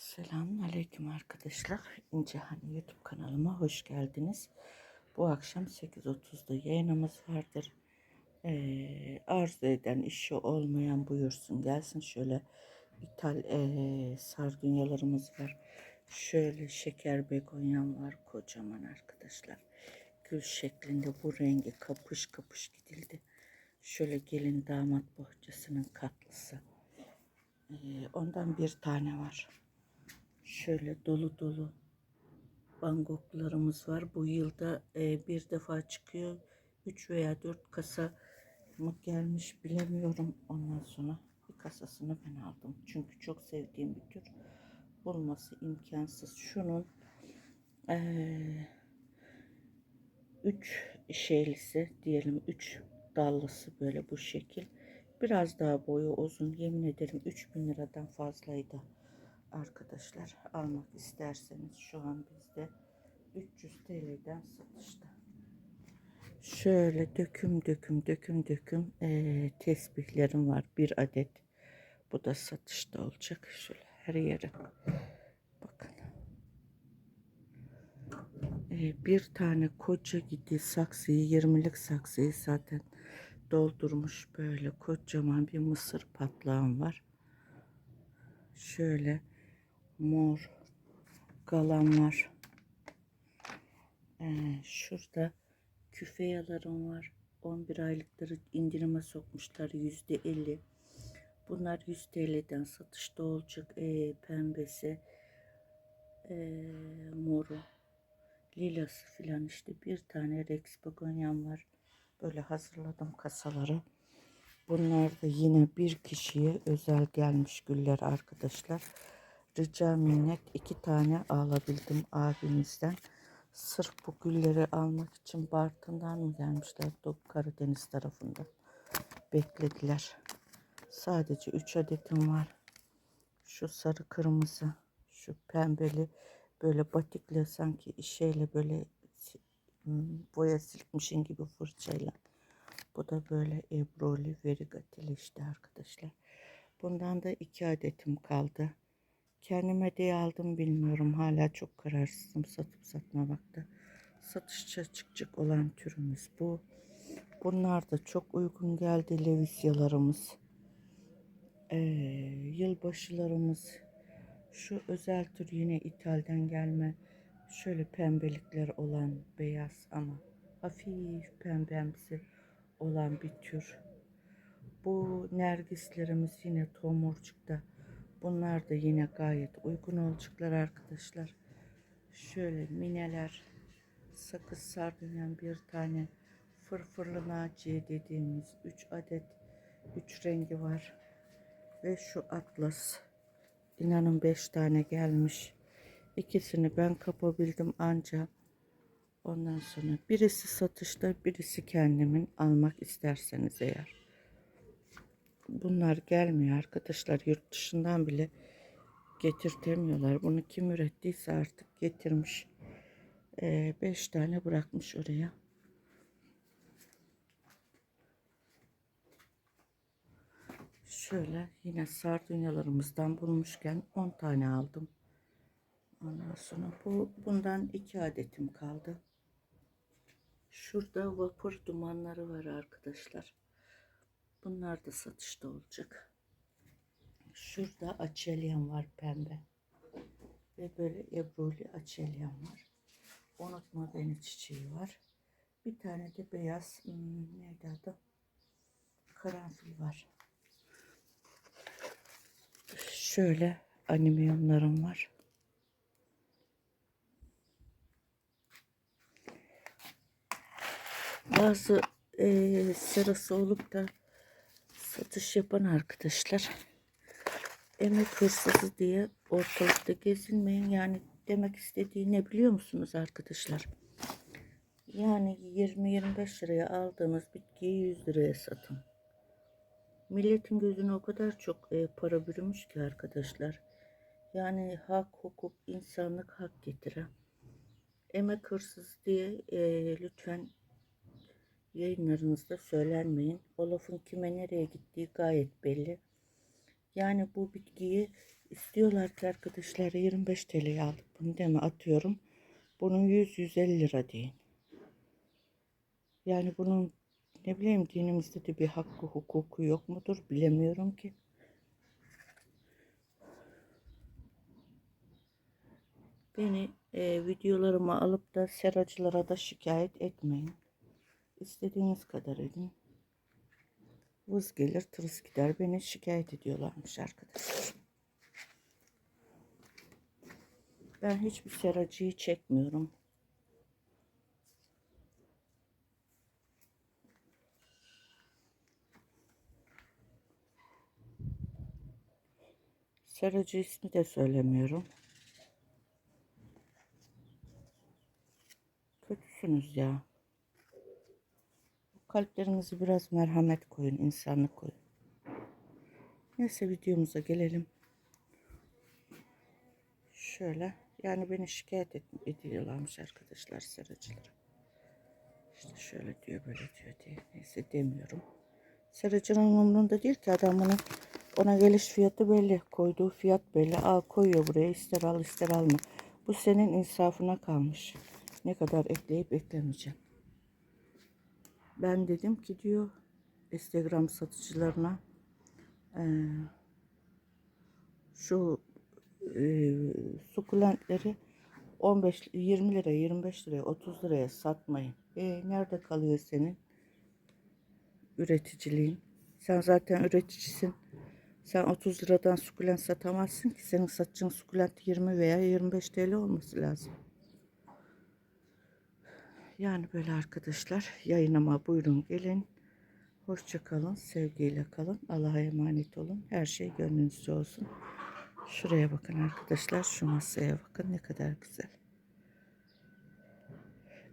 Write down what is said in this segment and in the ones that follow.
Selamun Aleyküm arkadaşlar. İncehane YouTube kanalıma hoş geldiniz. Bu akşam 8.30'da yayınımız vardır. Ee, arzu eden, işi olmayan buyursun gelsin. Şöyle ithal ee, sardunyalarımız var. Şöyle şeker begonyam var kocaman arkadaşlar. Gül şeklinde bu rengi kapış kapış gidildi. Şöyle gelin damat bohçasının katlısı. Ee, ondan bir tane var. Şöyle dolu dolu bangoklarımız var. Bu yılda e, bir defa çıkıyor. 3 veya 4 kasa mı gelmiş bilemiyorum. Ondan sonra bir kasasını ben aldım. Çünkü çok sevdiğim bir tür. Bulması imkansız. Şunun 3 şeylisi diyelim 3 dallısı böyle bu şekil. Biraz daha boyu uzun. Yemin ederim 3000 liradan fazlaydı arkadaşlar almak isterseniz şu an bizde 300 TL'den satışta. Şöyle döküm döküm döküm döküm eee, tesbihlerim var bir adet. Bu da satışta olacak. Şöyle her yere bakın. Eee, bir tane koca gidi saksıyı 20'lik saksıyı zaten doldurmuş böyle kocaman bir mısır patlağım var. Şöyle mor galan var. Ee, şurada küfeyalarım var. 11 aylıkları indirime sokmuşlar yüzde 50. Bunlar 100 TL'den satışta olacak. Ee, pembesi, ee, moru, lilası filan işte bir tane Rex begonyam var. Böyle hazırladım kasaları. Bunlar da yine bir kişiye özel gelmiş güller arkadaşlar. Rica minnet iki tane alabildim abimizden. Sırf bu gülleri almak için Bartın'dan mı gelmişler? Doğu Karadeniz tarafında. Beklediler. Sadece 3 adetim var. Şu sarı kırmızı, şu pembeli böyle batikle sanki şeyle böyle hmm, boya silkmişin gibi fırçayla. Bu da böyle ebroli verigateli işte arkadaşlar. Bundan da iki adetim kaldı. Kendime diye aldım bilmiyorum. Hala çok kararsızım satıp satmamakta. Satışça çıkacak olan türümüz bu. Bunlar da çok uygun geldi levisyalarımız. Ee, yılbaşılarımız. Şu özel tür yine İtal'den gelme. Şöyle pembelikler olan beyaz ama hafif pembemsi olan bir tür. Bu nergislerimiz yine tomurcukta. Bunlar da yine gayet uygun olacaklar arkadaşlar. Şöyle mineler, sakız sardunyan bir tane, fırfırlı naciye dediğimiz 3 adet 3 rengi var. Ve şu atlas. İnanın 5 tane gelmiş. İkisini ben kapabildim ancak Ondan sonra birisi satışta, birisi kendimin almak isterseniz eğer. Bunlar gelmiyor arkadaşlar. Yurt dışından bile getirtemiyorlar. Bunu kim ürettiyse artık getirmiş. 5 tane bırakmış oraya. Şöyle yine sardunyalarımızdan bulmuşken 10 tane aldım. Ondan sonra bu bundan iki adetim kaldı. Şurada vapur dumanları var arkadaşlar. Bunlar da satışta olacak. Şurada açelyam var pembe. Ve böyle ebruli açelyam var. Unutma beni çiçeği var. Bir tane de beyaz hmm, neydi adı? Karanfil var. Şöyle animyonlarım var. Bazı eee sırası olup da satış yapan arkadaşlar emek hırsızı diye ortalıkta gezinmeyin. Yani demek istediği ne biliyor musunuz arkadaşlar? Yani 20-25 liraya aldığınız bitkiyi 100 liraya satın. Milletin gözüne o kadar çok e, para bürümüş ki arkadaşlar. Yani hak, hukuk, insanlık hak getire. Emek hırsız diye e, lütfen yayınlarınızda söylenmeyin. O lafın kime nereye gittiği gayet belli. Yani bu bitkiyi İstiyorlar ki arkadaşlar 25 TL'ye aldık. Bunu deme atıyorum. Bunun 100-150 lira deyin. Yani bunun ne bileyim dinimizde de bir hakkı hukuku yok mudur bilemiyorum ki. Beni e, videolarımı alıp da seracılara da şikayet etmeyin. İstediğiniz kadar edin. Vız gelir tırıs gider. Beni şikayet ediyorlarmış arkadaşlar. Ben hiçbir seracıyı çekmiyorum. Seracı ismi de söylemiyorum. Kötüsünüz ya. Kalplerinizi biraz merhamet koyun, insanlık koyun. Neyse videomuza gelelim. Şöyle yani beni şikayet et, ediyorlarmış arkadaşlar seracılara. İşte şöyle diyor böyle diyor diye. Neyse demiyorum. Seracının umurunda değil ki adam bunu ona geliş fiyatı belli. Koyduğu fiyat belli. Al koyuyor buraya ister al ister alma. Bu senin insafına kalmış. Ne kadar ekleyip eklemeyeceğim. Ben dedim ki diyor Instagram satıcılarına eee, şu eee sukulentleri 15 20 liraya 25 liraya 30 liraya satmayın. E nerede kalıyor senin üreticiliğin? Sen zaten üreticisin. Sen 30 liradan sukulent satamazsın ki. Senin satacağın sukulent 20 veya 25 TL olması lazım. Yani böyle arkadaşlar yayınıma buyurun gelin. Hoşça kalın, sevgiyle kalın. Allah'a emanet olun. Her şey gönlünüzce olsun. Şuraya bakın arkadaşlar. Şu masaya bakın ne kadar güzel.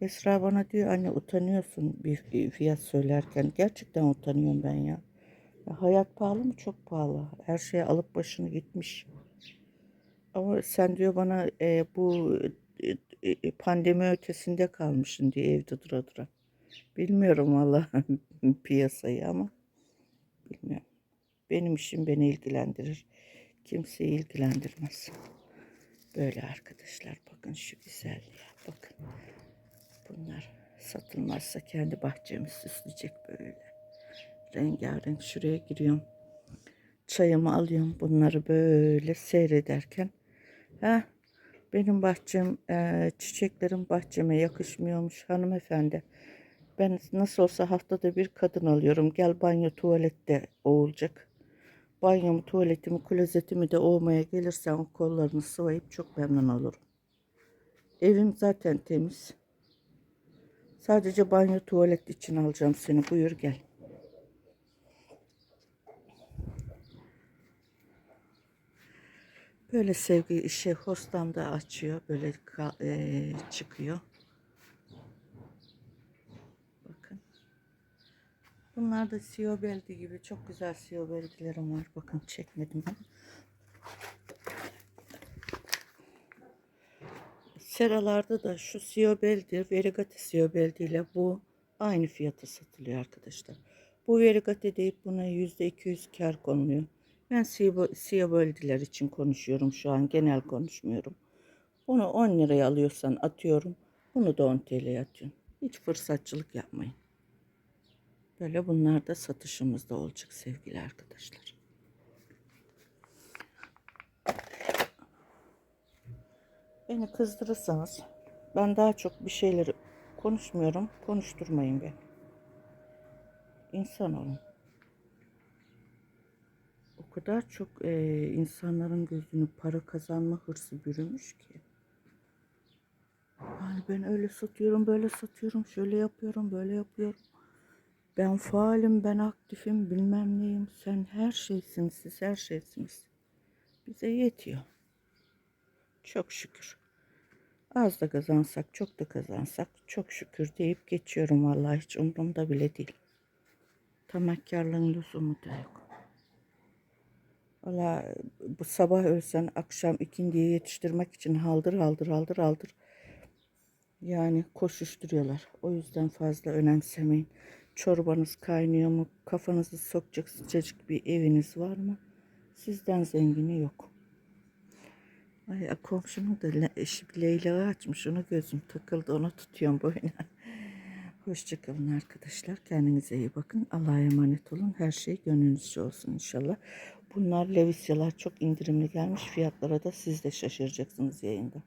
Esra bana diyor anne utanıyorsun bir fiyat söylerken. Gerçekten utanıyorum ben ya. ya. Hayat pahalı mı? Çok pahalı. Her şeye alıp başını gitmiş. Ama sen diyor bana e, bu pandemi ötesinde kalmışsın diye evde dura dura. Bilmiyorum valla piyasayı ama bilmiyorum. Benim işim beni ilgilendirir. Kimseyi ilgilendirmez. Böyle arkadaşlar bakın şu güzelliğe bakın. Bunlar satılmazsa kendi bahçemi süsleyecek böyle. Rengarenk şuraya giriyorum. Çayımı alıyorum bunları böyle seyrederken. Ha, benim bahçem, e, çiçeklerim bahçeme yakışmıyormuş hanımefendi. Ben nasıl olsa haftada bir kadın alıyorum. Gel banyo tuvalette oğulacak. Banyomu, tuvaletimi, klozetimi de oğmaya gelirsen kollarını sıvayıp çok memnun olurum. Evim zaten temiz. Sadece banyo tuvalet için alacağım seni. Buyur gel. Böyle sevgi işi hostamda açıyor. Böyle eee, çıkıyor. Bakın. Bunlar da siyo beldi gibi. Çok güzel siyo beldilerim var. Bakın çekmedim. Seralarda da şu siyo beldi, verigati siyo ile bu aynı fiyata satılıyor arkadaşlar. Bu verigati deyip buna yüzde 200 kar konuluyor. Ben siyo beldiler için konuşuyorum şu an. Genel konuşmuyorum. Bunu 10 liraya alıyorsan atıyorum. Bunu da 10 TL'ye atıyorum. Hiç fırsatçılık yapmayın. Böyle bunlar da satışımızda olacak sevgili arkadaşlar. Beni kızdırırsanız ben daha çok bir şeyleri konuşmuyorum. Konuşturmayın beni. İnsan olun. O kadar çok e, insanların gözünü para kazanma hırsı bürümüş ki. Yani ben öyle satıyorum, böyle satıyorum, şöyle yapıyorum, böyle yapıyorum. Ben faalim, ben aktifim, bilmem neyim. Sen her şeysiniz, siz her şeysiniz. Bize yetiyor. Çok şükür. Az da kazansak, çok da kazansak çok şükür deyip geçiyorum vallahi hiç umurumda bile değil. Tamakkarlığın lüzumu da yok. Valla bu sabah ölsen akşam ikindiye yetiştirmek için haldır haldır haldır haldır. Yani koşuşturuyorlar. O yüzden fazla önemsemeyin. Çorbanız kaynıyor mu? Kafanızı sokacak sıcacık bir eviniz var mı? Sizden zengini yok. Ay komşunun da eşi Leyla açmış. Onu gözüm takıldı. Onu tutuyorum boyuna. Hoşçakalın arkadaşlar. Kendinize iyi bakın. Allah'a emanet olun. Her şey gönlünüzce olsun inşallah. Bunlar Levisyalar çok indirimli gelmiş. Fiyatlara da siz de şaşıracaksınız yayında.